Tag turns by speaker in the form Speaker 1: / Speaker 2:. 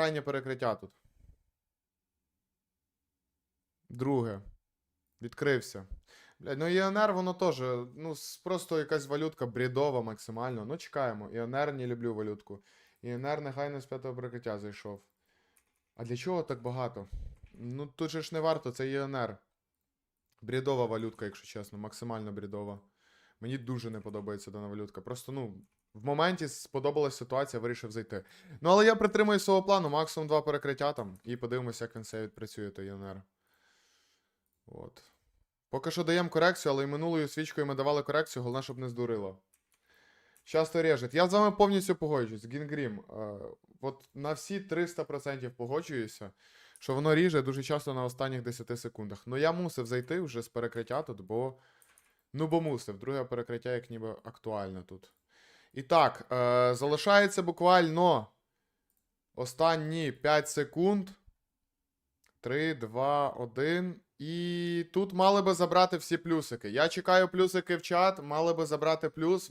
Speaker 1: крайнє перекриття тут. Друге. Відкрився. Блядь, ну ІНР воно теж, ну, просто якась валютка бредова максимально. Ну, чекаємо. ІНР не люблю валютку. ІНР нехай не з п'ятого прикриття зайшов. А для чого так багато? Ну, тут же ж не варто, це ІНР. Бредова валютка, якщо чесно, максимально бредова. Мені дуже не подобається дана валютка. Просто, ну, в моменті сподобалась ситуація, вирішив зайти. Ну, але я притримую свого плану, максимум два перекриття там, і подивимося, як він все відпрацює, той ЄНР. От. Поки що даємо корекцію, але і минулою свічкою ми давали корекцію, головне, щоб не здурило. Часто режет. Я з вами повністю погоджуюсь. Гінгрім. Е, от на всі 300% погоджуюся, що воно ріже дуже часто на останніх 10 секундах. Ну я мусив зайти вже з перекриття тут, бо. Ну, бо мусив. Друге перекриття, як ніби актуальне тут. І так, е, залишається буквально останні 5 секунд. 3, 2, 1. І тут мали би забрати всі плюсики. Я чекаю плюсики в чат, мали би забрати плюс.